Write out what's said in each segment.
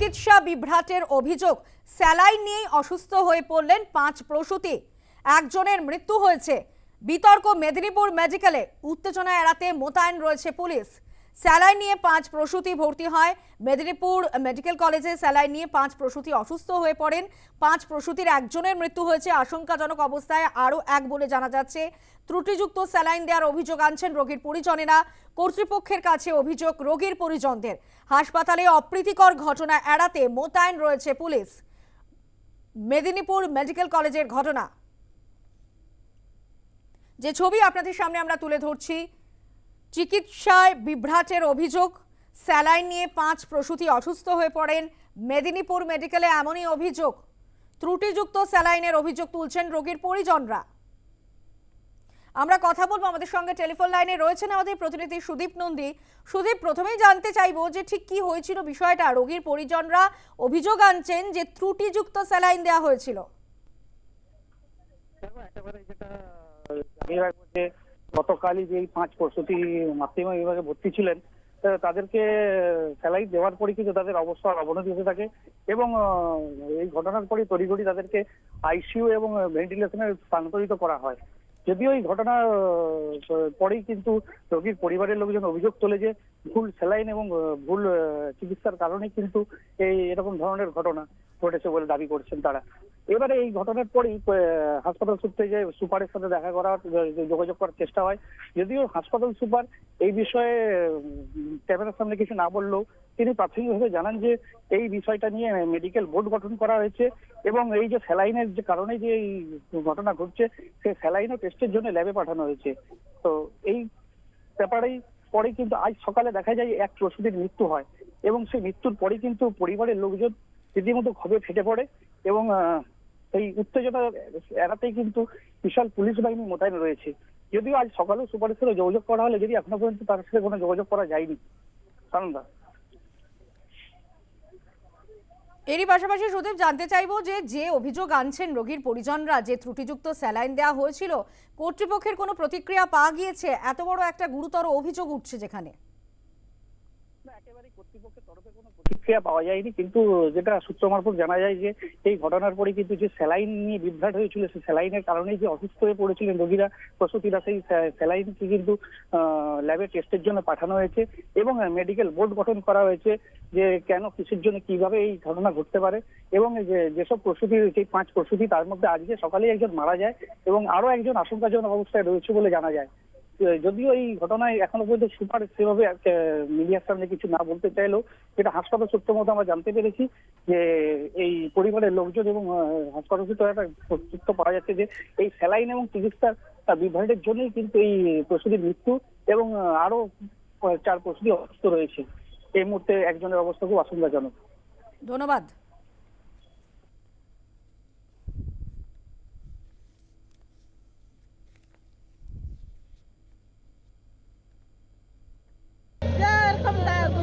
চিকিৎসা বিভ্রাটের অভিযোগ, স্যালাইন নিয়েই অসুস্থ হয়ে পড়লেন পাঁচ প্রসূতি। একজনের মৃত্যু হয়েছে। বিতর্ক মেদিনীপুর মেডিকেলে, উত্তেজনা এড়াতে মোতায়েন রয়েছে পুলিশ। স্যালাইন নিয়ে পাঁচ প্রসূতি ভর্তি হয়। মেদিনীপুর মেডিকেল কলেজে স্যালাইন নিয়ে পাঁচ প্রসূতি অসুস্থ হয়ে পড়েন। পাঁচ প্রসূতির একজনের মৃত্যু হয়েছে। আশঙ্কাজনক অবস্থায় আরও এক বলে জানা যাচ্ছে। ত্রুটিযুক্ত স্যালাইন দেওয়ার অভিযোগ আনছেন রোগীর পরিজনেরা। কর্তৃপক্ষের কাছে অভিযোগ রোগীর পরিজনদের। হাসপাতালে অপ্রীতিকর ঘটনা এড়াতে মোতায়েন রয়েছে পুলিশ। মেদিনীপুর মেডিকেল কলেজের ঘটনা। যে ছবি আপনাদের সামনে আমরা তুলে ধরছি চিকিৎসায় বিভ্রাটের অভিযোগ। স্যালাইন নিয়ে পাঁচ প্রসূতি অসুস্থ হয়ে পড়েন মেদিনীপুর মেডিকেলে এমনই অভিযোগ। ত্রুটিযুক্ত স্যালাইনের অভিযোগ তুলছেন রোগীর পরিজনরা। আমরা কথা বলব আমাদের সঙ্গে টেলিফোন লাইনে রয়েছেন আমাদের প্রতিনিধি সুদীপ নন্দী। সুদীপ, প্রথমেই জানতে চাইব যে ঠিক কি হয়েছিল বিষয়টা? রোগীর পরিজনরা অভিযোগ আনছেন যে ত্রুটিযুক্ত স্যালাইন দেওয়া হয়েছিল। গতকালই যে পাঁচ প্রসূতি মাতৃমা বিভাগে ভর্তি ছিলেন তাদেরকে স্যালাইন দেওয়ার পরে কিন্তু তাদের অবস্থার অবনতি হতে থাকে এবং এই ঘটনার পরে তড়িঘড়ি তাদেরকে আইসিইউ এবং ভেন্টিলেশনে স্থানান্তরিত করা হয়। যদিও এই ঘটনার পরেই কিন্তু রোগীর পরিবারের লোকজন অভিযোগ তোলে যে ভুল স্যালাইন এবং ভুল চিকিৎসার কারণে কিন্তু এই এরকম ধরনের ঘটনা ঘটেছে বলে দাবি করছেন তারা। এবারে এই ঘটনার পরেই হাসপাতাল সূত্রে যে সুপারের সাথে দেখা করার যোগাযোগ করার চেষ্টা হয়, যদিও হাসপাতাল সুপার এই বিষয়ে ক্যামেরার সামনে কিছু না বললেও তিনি প্রাথমিকভাবে জানান যে এই বিষয়টা নিয়ে মেডিকেল বোর্ড গঠন করা হয়েছে এবং এই যে স্যালাইনের যে কারণে যে এই ঘটনা ঘটছে, সেই স্যালাইনও টেস্টের জন্য ল্যাবে পাঠানো হয়েছে। তো এই ব্যাপারেই পরে কিন্তু আজ সকালে দেখা যায় এক প্রসূতির মৃত্যু হয় এবং সেই মৃত্যুর পরে কিন্তু পরিবারের লোকজন রীতিমতো ক্ষোভে ফেটে পড়ে এবং এই উত্তেজনা এড়াতেই কিন্তু বিশাল পুলিশ বাহিনী মোতায়েন রয়েছে। যদিও আজ সকালেও সুপারের সাথে যোগাযোগ করা হলে, যদি এখনও পর্যন্ত তার সাথে কোনো যোগাযোগ করা যায়নি। সানন্দা। এরই পাশাপাশি সুদীপ, জানতে চাইব যে যে অভিযোগ আনছেন রোগীর পরিজনরা, যে ত্রুটিযুক্ত স্যালাইন দেওয়া হয়েছিল, কর্তৃপক্ষের কোনো প্রতিক্রিয়া পাওয়া গিয়েছে? এত বড় একটা গুরুতর অভিযোগ উঠছে যেখানে। কর্তৃপক্ষের তরফে কোনো প্রতিক্রিয়া পাওয়া যায়নি, কিন্তু যেটা সূত্র মারফত জানা যায় যে এই ঘটনার পরে কিন্তু যে স্যালাইন নিয়ে বিভ্রাট হয়েছিল, সেই স্যালাইনের কারণেই যে অসুস্থ হয়ে পড়েছিলেন রোগীরা, প্রসূতিরা, সেই স্যালাইনকে কিন্তু ল্যাবে টেস্টের জন্য পাঠানো হয়েছে এবং মেডিকেল বোর্ড গঠন করা হয়েছে যে কেন, কিসের জন্য, কীভাবে এই ঘটনা ঘটতে পারে এবং যে, যেসব প্রসূতি যে পাঁচ প্রসূতি তার মধ্যে আজকে সকালেই একজন মারা যায় এবং আরও একজন আশঙ্কাজনক অবস্থায় রয়েছে বলে জানা যায়। যদিও এই ঘটনায় এখনও পর্যন্ত সুপার সেভাবে মিডিয়ার সামনে কিছু না বলতে চাইলেও যেটা হাসপাতাল সূত্র মতো আমরা জানতে পেরেছি যে এই পরিবারের লোকজন এবং হাসপাতাল সূত্রে একটা তথ্য পাওয়া যাচ্ছে যে এই স্যালাইন এবং চিকিৎসার বিভ্রাটের জন্যই কিন্তু এই প্রসূতির মৃত্যু এবং আরও চার প্রসূতি অসুস্থ রয়েছে। এই মুহূর্তে একজনের অবস্থা খুব আশঙ্কাজনক। ধন্যবাদ।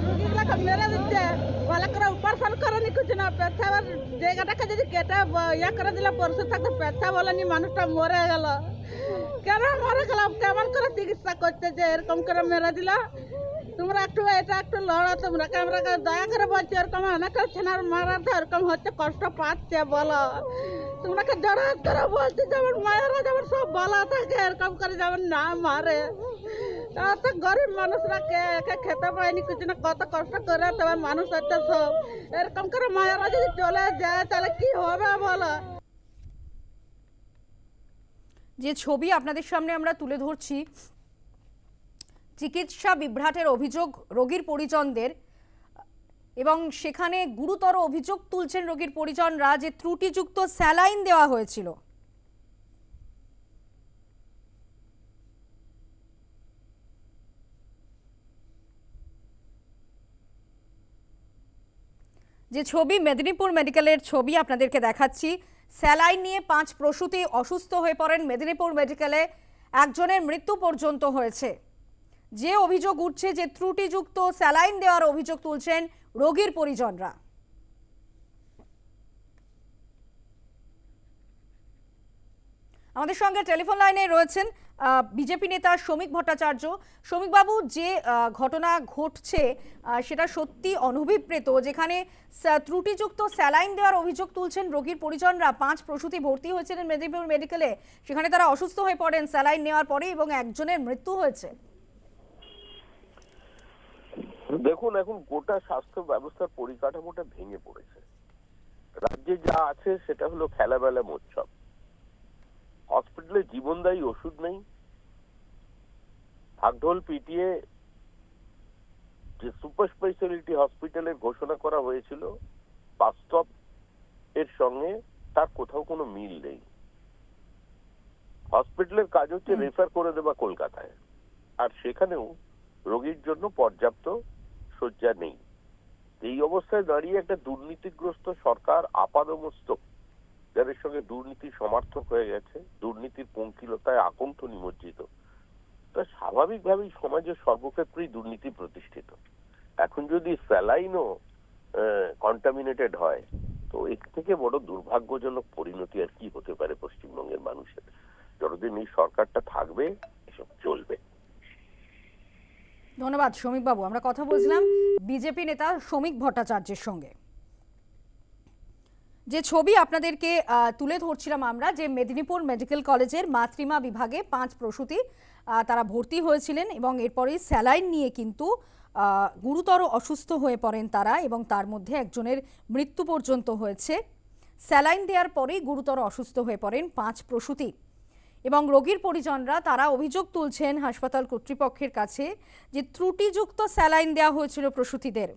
রুগীগুলাকে মেরে দিচ্ছে করে অপারেশন করেনি কিছু না পেছাবার যদি কেটে করে দিলে, পরশু মানুষটা মরে গেল। কেন মরে গেল? কেমন করে এরকম করে মেরে দিল? তোমরা একটু, এটা একটু লড়ো তোমরা। আমরা দয়া করে বলছি, এরকম অনেক ছেনার মারার তো এরকম হচ্ছে, কষ্ট পাচ্ছে, বলো। তোমরাকে জড়াত করে বলছি, যেমন মায়েরা যেমন সব বলা থাকে, এরকম করে যেমন না মারে। এত গরিব মানুষরা কে একে খেতে পায়নি, কিছু না কত কষ্ট করে তবে মানুষ হচ্ছে সব। এরকম করে মায়েরা যদি চলে যায়, তাহলে কি হবে বলো? যে ছবি আপনাদের সামনে আমরা তুলে ধরছি, চিকিৎসা বিভ্রাটের অভিযোগ রোগীর পরিজনদের, এবং সেখানে গুরুতর অভিযোগ তুলছেন রোগীর পরিজনরা যে ত্রুটিযুক্ত স্যালাইন দেওয়া হয়েছিল। যে ছবি মেদিনীপুর মেডিকেলের ছবি আপনাদেরকে দেখাচ্ছি, স্যালাইন নিয়ে পাঁচ প্রসূতি অসুস্থ হয়ে পড়েন মেদিনীপুর মেডিকেলে, একজনের মৃত্যু পর্যন্ত হয়েছে। যে অভিযোগ উঠছে যে ত্রুটিযুক্ত স্যালাইন দেওয়ার অভিযোগ তুলছেন রোগীর পরিজনরা। আমাদের সঙ্গে টেলিফোন লাইনে রয়েছেন বিজেপি নেতা শ্রমিক ভট্টাচার্য। শ্রমিকবাবু, যে ঘটনা ঘটছে সেটা সত্যি অনভিপ্রেত যেখানে ত্রুটিযুক্ত স্যালাইন দেওয়ার অভিযোগ তুলছেন রোগীর পরিজনরা। পাঁচ প্রসূতি ভর্তি হয়েছিলেন মেদিনীপুর মেডিকেলে সেখানে তারা অসুস্থ হয়ে পড়েন, স্যালাইন নেওয়ার পরে এবং একজনের মৃত্যু হয়েছে। দেখুন, এখন গোটা স্বাস্থ্য ব্যবস্থার পরিকাঠামোটা ভেঙে পড়েছে। রাজ্যে যা আছে, সেটা হলো খেলাবেলা মোৎসব হসপিটালে জীবনদায়ী ওষুধ নেই। ঢাকঢোল পিটিয়ে যে সুপার স্পেশালিটি হসপিটালের ঘোষণা করা হয়েছিল বাস্তব এর সঙ্গে তার কোথাও কোনো মিল নেই। হসপিটালের কাজ হচ্ছে রেফার করে দেওয়া কলকাতায়। আর সেখানেও রোগীর জন্য পর্যাপ্ত শয্যা নেই। এই অবস্থায় দাঁড়িয়ে একটা দুর্নীতিগ্রস্ত সরকার আপাদমস্তক যাদের সঙ্গে দুর্নীতি সমর্থক হয়ে গেছে, দুর্নীতির পঙ্কিলতায় আকণ্ঠ নিমজ্জিত। তা স্বাভাবিকভাবেই সমাজের সর্বক্ষেত্রেই দুর্নীতি প্রতিষ্ঠিত। এখন যদি স্যালাইনও কন্টামিনেটেড হয়, তো এর থেকে বড় দুর্ভাগ্যজনক পরিণতি আর কি হতে পারে পশ্চিমবঙ্গের মানুষের? যতদিন এই সরকারটা থাকবে, এসব চলবে। ধন্যবাদ, শ্রমিকবাবু। আমরা কথা বলছিলাম বিজেপি নেতা শ্রমিক ভট্টাচার্যের সঙ্গে। যে ছবি আপনাদেরকে তুলে ধরছিলাম আমরা, যে মেদিনীপুর মেডিকেল কলেজের মাতৃমা বিভাগে পাঁচ প্রসূতি তারা ভর্তি হয়েছিলেন এবং এরপরেই স্যালাইন নিয়ে কিন্তু গুরুতর অসুস্থ হয়ে পড়েন তারা এবং তার মধ্যে একজনের মৃত্যু পর্যন্ত হয়েছে। স্যালাইন দেওয়ার পরেই গুরুতর অসুস্থ হয়ে পড়েন পাঁচ প্রসূতি। এবং রোগীর পরিজনরা তারা অভিযোগ তুলছেন হাসপাতাল কর্তৃপক্ষের কাছে যে ত্রুটিযুক্ত স্যালাইন দেওয়া হয়েছিল প্রসূতিদের।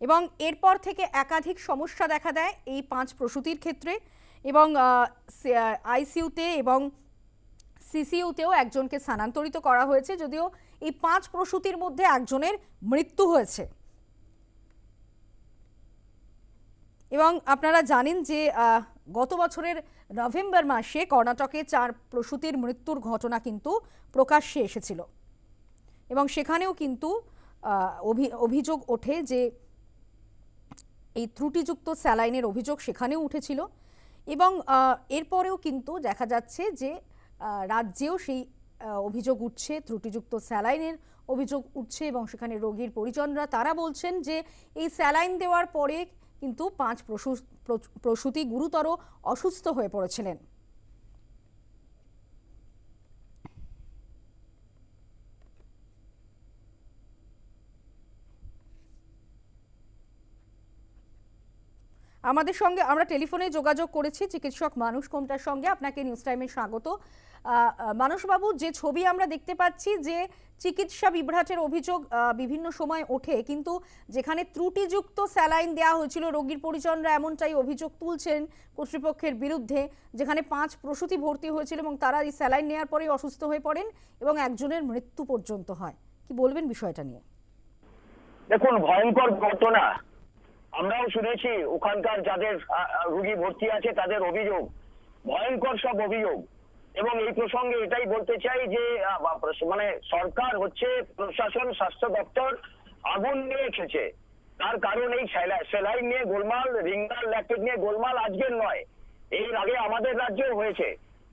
এবং এরপর থেকে একাধিক সমস্যা দেখা দেয় এই পাঁচ প্রসূতির ক্ষেত্রে এবং আইসিইউতে এবং সিসিইউতেও একজনকে স্থানান্তরিত করা হয়েছে যদিও এই পাঁচ প্রসূতির মধ্যে একজনের মৃত্যু হয়েছে। এবং আপনারা জানেন যে গত বছরের নভেম্বর মাসে কর্ণাটকে চার প্রসূতির মৃত্যুর ঘটনা কিন্তু প্রকাশ্যে এসেছিল। এবং সেখানেও কিন্তু অভি- অভিযোগ ওঠে যে এই ত্রুটিযুক্ত স্যালাইনের অভিযোগ সেখানেও উঠেছিল এবং এরপরেও কিন্তু দেখা যাচ্ছে যে রাজ্যেও সেই অভিযোগ উঠছে, ত্রুটিযুক্ত স্যালাইনের অভিযোগ উঠছে এবং সেখানে রোগীর পরিজনরা তারা বলছেন যে, এই স্যালাইন দেওয়ার পরে কিন্তু পাঁচ প্রসূ- প্র- প্রসূতি গুরুতর অসুস্থ হয়ে পড়েছিলেন। আমাদের সঙ্গে আমরা টেলিফোনে যোগাযোগ করেছি, চিকিৎসক মানুষ কোমটার সঙ্গে। আপনাকে নিউজ টাইমে স্বাগত। মানুষবাবু, যে ছবি আমরা দেখতে পাচ্ছি, যে চিকিৎসা বিভ্রাটের অভিযোগ বিভিন্ন সময় ওঠে, কিন্তু যেখানে ত্রুটিযুক্ত স্যালাইন দেওয়া হয়েছিল, রোগীর পরিজনরা এমনটাই অভিযোগ তুলছেন কর্তৃপক্ষের বিরুদ্ধে, যেখানে পাঁচ প্রসূতি ভর্তি হয়েছিল এবং তারা এই স্যালাইন নেওয়ার পরেই অসুস্থ হয়ে পড়েন এবং একজনের মৃত্যু পর্যন্ত হয়। কি বলবেন বিষয়টা নিয়ে? দেখুন, ভয়ঙ্কর ঘটনা। আমরাও শুনেছি, ওখানকার যাদের রুগী ভর্তি আছে, তাদের অভিযোগ। ভয়ঙ্কর সব অভিযোগ। এবং এই প্রসঙ্গে এটাই বলতে চাই যে মানে সরকার হচ্ছে প্রশাসন, স্বাস্থ্য দপ্তর আগুন নিয়ে এসেছে। তার কারণ এই সেলাইন নিয়ে গোলমাল রিঙ্গার ল্যাকটেট নিয়ে গোলমাল আজকের নয়। এর আগে আমাদের রাজ্যেও হয়েছে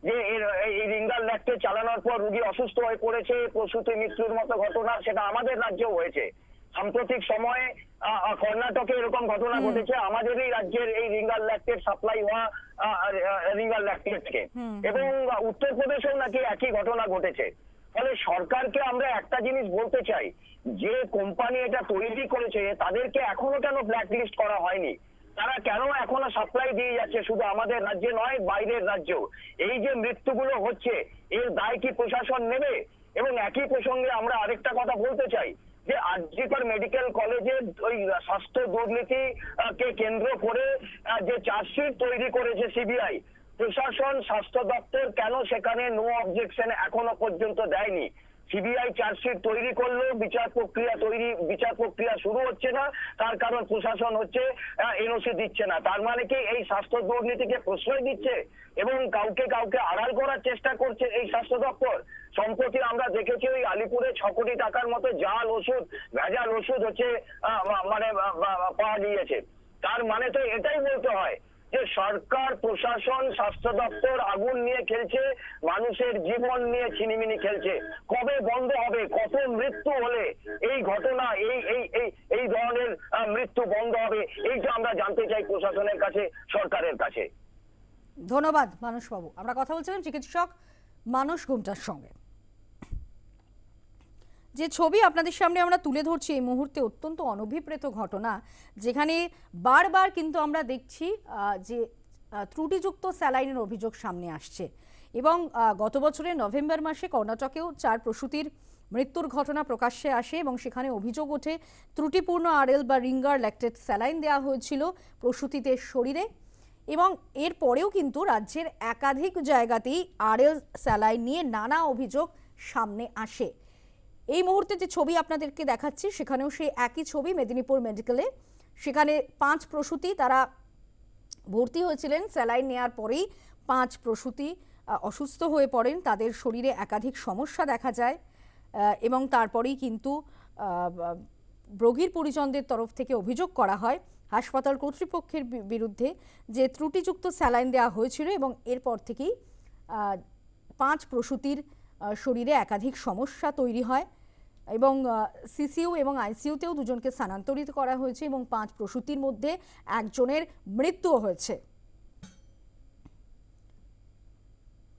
যে এই রিঙ্গার ল্যাকটেট চালানোর পর রুগী অসুস্থ হয়ে পড়েছে, প্রসূতি মৃত্যুর মতো ঘটনা সেটা আমাদের রাজ্যেও হয়েছে। সাম্প্রতিক সময়ে কর্ণাটকে এরকম ঘটনা ঘটেছে। আমাদেরই রাজ্যের এই রিঙ্গার ল্যাকটেট সাপ্লাই হওয়া আহ, আহ, রিঙ্গার ল্যাকটেট থেকে এবং উত্তরপ্রদেশেও নাকি একই ঘটনা ঘটেছে। ফলে সরকারকে আমরা একটা জিনিস বলতে চাই যে কোম্পানি এটা তৈরি করেছে তাদেরকে এখনও কেন ব্ল্যাক লিস্ট করা হয়নি? তারা কেন এখনও সাপ্লাই দিয়ে যাচ্ছে? শুধু আমাদের রাজ্যে নয় বাইরের রাজ্যেও। এই যে মৃত্যুগুলো হচ্ছে এর দায় কি প্রশাসন নেবে? এবং একই প্রসঙ্গে আমরা আরেকটা কথা বলতে চাই যে আরজিকর মেডিকেল কলেজের ওই স্বাস্থ্য দুর্নীতি কে কেন্দ্র করে যে চার্জশিট তৈরি করেছে সিবিআই প্রশাসন, স্বাস্থ্য দপ্তর কেন সেখানে নো অবজেকশন এখনও পর্যন্ত দেয়নি? সিবিআই চার্জশিট তৈরি করলেও বিচার প্রক্রিয়া তৈরি, বিচার প্রক্রিয়া শুরু হচ্ছে না, তার কারণ প্রশাসন হচ্ছে এনওসি দিচ্ছে না। তার মানে কি এই স্বাস্থ্য দুর্নীতিকে প্রশ্রয় দিচ্ছে এবং কাউকে কাউকে আড়াল করার চেষ্টা করছে এই স্বাস্থ্য দপ্তর? সম্প্রতি আমরা দেখেছি ওই আলিপুরে ছ কোটি টাকার মতো জাল, ওষুধ, ভেজাল ওষুধ হচ্ছে মানে পাওয়া গিয়েছে। তার মানে তো এটাই বলতে হয় যে সরকার, প্রশাসন, স্বাস্থ্য দপ্তর আগুন নিয়ে খেলছে, মানুষের জীবন নিয়ে ছিনিমিনি খেলছে। কবে বন্ধ হবে? কত মৃত্যু হলে এই ঘটনা, এই এই এই এই ধরনের মৃত্যু বন্ধ হবে? এইটা আমরা জানতে চাই প্রশাসনের কাছে, সরকারের কাছে। ধন্যবাদ মানসবাবু আমরা কথা বলছিলাম চিকিৎসক মানুষ গুমটার সঙ্গে। যে ছবি আপনাদের সামনে আমরা তুলে ধরছি এই মুহূর্তে অত্যন্ত অনভিপ্রেত ঘটনা, যেখানে বারবার কিন্তু আমরা দেখছি যে ত্রুটিযুক্ত স্যালাইনের অভিযোগ সামনে আসছে। এবং গত বছরের নভেম্বর মাসে কর্ণাটকেও চার প্রসূতির মৃত্যুর ঘটনা প্রকাশ্যে আসে এবং সেখানে অভিযোগ ওঠে, ত্রুটিপূর্ণ আরএল বা রিঙ্গার ল্যাকটেড স্যালাইন দেওয়া হয়েছিল প্রসূতিদের শরীরে। এবং এরপরেও কিন্তু রাজ্যের একাধিক জায়গাতেই আরএল স্যালাইন নিয়ে নানা অভিযোগ সামনে আসে। এই মুহূর্তে যে ছবি আপনাদেরকে দেখাচ্ছি, সেখানেও সেই একই ছবি মেদিনীপুর মেডিকেলে। সেখানে পাঁচ প্রসূতি তারা ভর্তি হয়েছিলেন। স্যালাইন নেওয়ার পরেই পাঁচ প্রসূতি অসুস্থ হয়ে পড়েন। তাদের শরীরে একাধিক সমস্যা দেখা যায় এবং তারপরেই কিন্তু রোগীর পরিজনদের তরফ থেকে অভিযোগ করা হয় হাসপাতাল কর্তৃপক্ষের বিরুদ্ধে যে ত্রুটিযুক্ত স্যালাইন দেওয়া হয়েছিল এবং এরপর থেকেই পাঁচ প্রসূতির শরীরে একাধিক সমস্যা তৈরি হয় এবং সিসিইউ এবং আইসিইউতেও দুজনকে স্থানান্তরিত করা হয়েছে এবং পাঁচ প্রসূতির মধ্যে একজনের মৃত্যুও হয়েছে।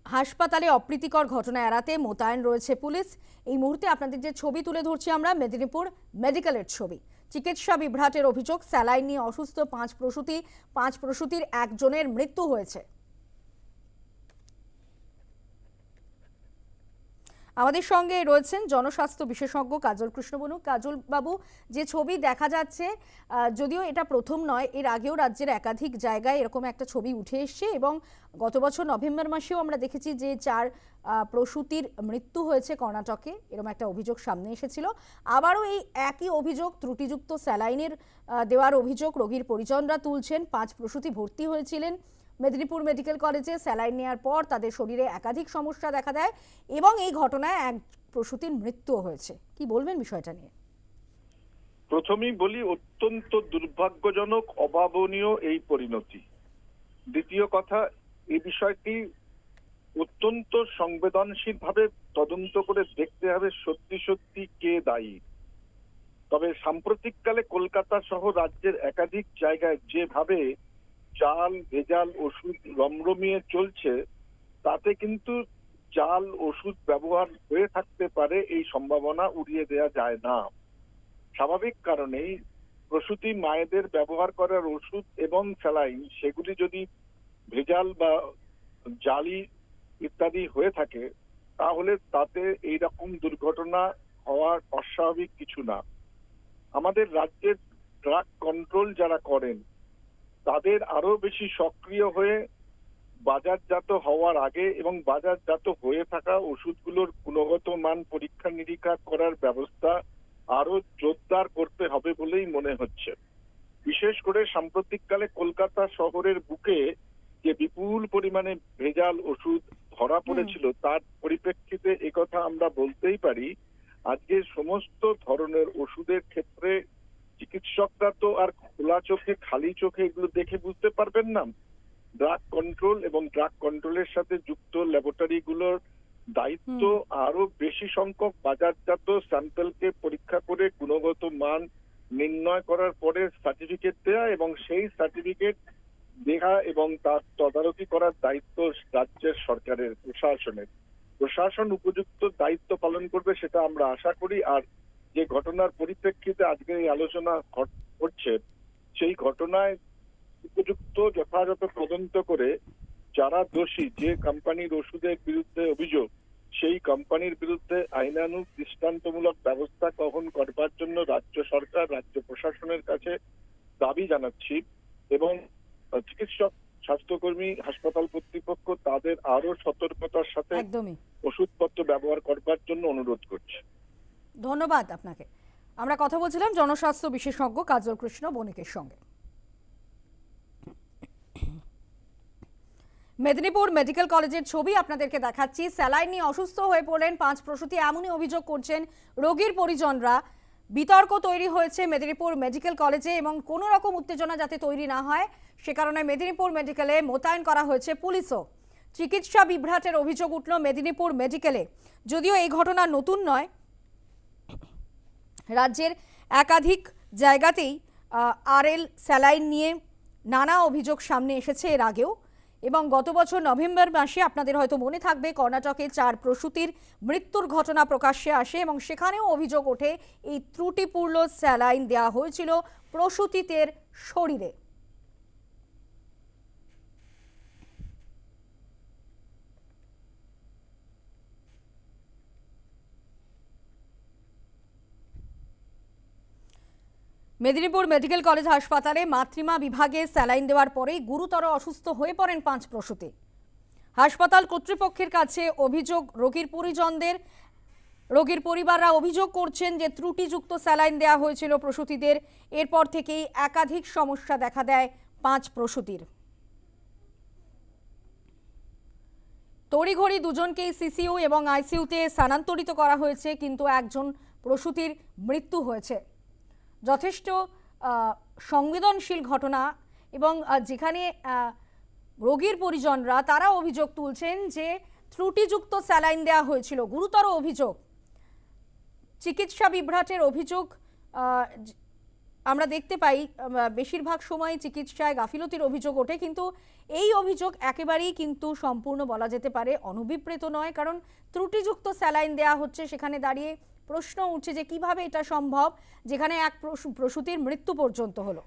হাসপাতালে অপ্রীতিকর ঘটনা এড়াতে মোতায়েন রয়েছে পুলিশ। এই মুহূর্তে আপনাদের যে ছবি তুলে ধরছি আমরা, মেদিনীপুর মেডিকেলের ছবি। চিকিৎসা বিভ্রাটের অভিযোগ, স্যালাইন নিয়ে অসুস্থ পাঁচ প্রসূতি, পাঁচ প্রসূতির একজনের মৃত্যু হয়েছে। আমাদের সঙ্গে রয়েছেন জনস্বাস্থ্য বিশেষজ্ঞ কাজল কৃষ্ণ বনু কাজল বাবু যে ছবি দেখা যাচ্ছে যদিও এটা প্রথম নয়, এর আগেও রাজ্যের একাধিক জায়গায় এরকম একটা ছবি উঠে এসছে এবং গত বছর নভেম্বর মাসেও আমরা দেখেছি যে চার প্রসূতির মৃত্যু হয়েছে কর্ণাটকে। এরকম একটা অভিযোগ সামনে এসেছিল। আবারও এই একই অভিযোগ, ত্রুটিযুক্ত স্যালাইনের দেওয়ার অভিযোগ রোগীর পরিজনরা তুলছেন। পাঁচ প্রসূতি ভর্তি হয়েছিলেন। মেদিনীপুর মেডিকেল কলেজে স্যালাইন নেওয়ার পর তাদের শরীরে একাধিক সমস্যা দেখা দেয় এবং এই ঘটনায় এক প্রসূতির মৃত্যুও হয়েছে। কি বলবেন বিষয়টা নিয়ে? প্রথমেই বলি, অত্যন্ত দুর্ভাগ্যজনক, অভাবনীয় এই পরিণতি। দ্বিতীয় কথা, এই বিষয়টি অত্যন্ত সংবেদনশীল ভাবে তদন্ত করে দেখতে হবে সত্যি সত্যি কে দায়ী। তবে সাম্প্রতিককালে কলকাতা সহ রাজ্যের একাধিক জায়গায় যেভাবে জাল ভেজাল, ওষুধ রমরমিয়ে চলছে, তাতে কিন্তু জাল ওষুধ ব্যবহার হয়ে থাকতে পারে, এই সম্ভাবনা উড়িয়ে দেওয়া যায় না। স্বাভাবিক কারণেই প্রসূতি মায়েদের ব্যবহার করার ওষুধ এবং স্যালাইন, সেগুলি যদি ভেজাল বা জালি ইত্যাদি হয়ে থাকে, তাহলে তাতে এই রকম দুর্ঘটনা হওয়ার অস্বাভাবিক কিছু না। আমাদের রাজ্যের ড্রাগ কন্ট্রোল যারা করেন তাদের আরও বেশি সক্রিয় হয়ে বাজারজাত হওয়ার আগে এবং বাজারজাত হয়ে থাকা ওষুধগুলোর গুণগত মান পরীক্ষা নিরীক্ষা করার ব্যবস্থা আরও জোরদার করতে হবে বলেই মনে হচ্ছে। বিশেষ করে সাম্প্রতিককালে কলকাতা শহরের বুকে যে বিপুল পরিমাণে ভেজাল ওষুধ ধরা পড়েছিল তার পরিপ্রেক্ষিতে একথা আমরা বলতেই পারি আজকে সমস্ত ধরনের ওষুধের ক্ষেত্রে চিকিৎসকরা তো আর খোলা চোখে খালি চোখে এগুলো দেখে বুঝতে পারবেন না। ড্রাগ কন্ট্রোল এবং ড্রাগ কন্ট্রোলের সাথে যুক্ত ল্যাবরেটরি গুলোর দায়িত্ব আরও বেশি সংখ্যক বাজারজাত স্যাম্পেলকে পরীক্ষা করে গুণগত মান নির্ণয় করার পরে সার্টিফিকেট দেয়া এবং সেই সার্টিফিকেট দেখা এবং তার তদারকি করার দায়িত্ব রাজ্যের সরকারের প্রশাসনের। প্রশাসন উপযুক্ত দায়িত্ব পালন করবে সেটা আমরা আশা করি। আর যে ঘটনার পরিপ্রেক্ষিতে আজকে এই আলোচনা ঘট- ঘটছে সেই ঘটনায় উপযুক্ত যথাযথ তদন্ত করে যারা দোষী যে কোম্পানির ওষুধের বিরুদ্ধে অভিযোগ সেই কোম্পানির বিরুদ্ধে আইনানুগ দৃষ্টান্তমূলক ব্যবস্থা গ্রহণ করবার জন্য রাজ্য সরকার রাজ্য প্রশাসনের কাছে দাবি জানাচ্ছি এবং চিকিৎসক স্বাস্থ্যকর্মী হাসপাতাল কর্তৃপক্ষ তাদের আরও সতর্কতার সাথে ওষুধপত্র ব্যবহার করবার জন্য অনুরোধ করছে। ধন্যবাদ আপনাকে। আমরা কথা বলছিলাম জনস্বাস্থ্য বিশেষজ্ঞ কাজল কৃষ্ণ বণিকের সঙ্গে। মেদিনীপুর মেডিকেল কলেজের ছবি আপনাদেরকে দেখাচ্ছি। স্যালাইন নিয়ে অসুস্থ হয়ে পড়লেন, পাঁচ প্রসূতি এমনই অভিযোগ করছেন, রোগীর পরিজনরা। বিতর্ক তৈরি হয়েছে মেদিনীপুর মেডিকেল কলেজে এবং কোনো রকম উত্তেজনা যাতে তৈরি না হয়, সে কারণে মেদিনীপুর মেডিকেলে মোতায়েন করা হয়েছে পুলিশও। চিকিৎসা বিভ্রাটের অভিযোগ উঠল মেদিনীপুর মেডিকেলে। যদিও এই ঘটনা নতুন নয় রাজ্যের একাধিক জায়গাতেই আরএল স্যালাইন নিয়ে নানা অভিযোগ সামনে এসেছে এর আগেও। এবং গত বছর নভেম্বর মাসে আপনাদের হয়তো মনে থাকবে, কর্ণাটকে চার প্রসূতির মৃত্যুর ঘটনা প্রকাশ্যে আসে এবং সেখানেও অভিযোগ ওঠে, এই ত্রুটিপূর্ণ স্যালাইন দেয়া হয়েছিল প্রসূতিতের শরীরে। মেদিনীপুর মেডিকেল কলেজ হাসপাতালে মাতৃমা বিভাগে স্যালাইন দেওয়ার পরেই গুরুতর অসুস্থ হয়ে পড়েন পাঁচ প্রসূতি। হাসপাতাল কর্তৃপক্ষের কাছে অভিযোগ, রোগীর পরিজনদের, রোগীর পরিবাররা অভিযোগ করছেন যে ত্রুটিযুক্ত স্যালাইন দেওয়া হয়েছিল প্রসূতিদের। এরপর থেকেই একাধিক সমস্যা দেখা দেয় পাঁচ প্রসূতির। তড়িঘড়ি দুজনকেই সিসিইউ এবং আইসিইউতে স্থানান্তরিত করা হয়েছে, কিন্তু একজন প্রসূতির মৃত্যু হয়েছে। যথেষ্ট সংবেদনশীল ঘটনা এবং যেখানে রোগীর পরিজনরা তারা অভিযোগ তুলছেন যে ত্রুটিযুক্ত স্যালাইন দেওয়া হয়েছিল, গুরুতর অভিযোগ। চিকিৎসা বিভ্রাটের অভিযোগ আমরা দেখতে পাই বেশিরভাগ সময় চিকিৎসায় গাফিলতির অভিযোগ ওঠে, কিন্তু এই অভিযোগ একেবারেই কিন্তু সম্পূর্ণ বলা যেতে পারে অনভিপ্রেত নয়, কারণ ত্রুটিযুক্ত স্যালাইন দেওয়া হচ্ছে, সেখানে দাঁড়িয়ে প্রশ্ন উঠছে যে কীভাবে এটা সম্ভব? যেখানে এক প্রসূ- প্রসূতির মৃত্যু পর্যন্ত হলো।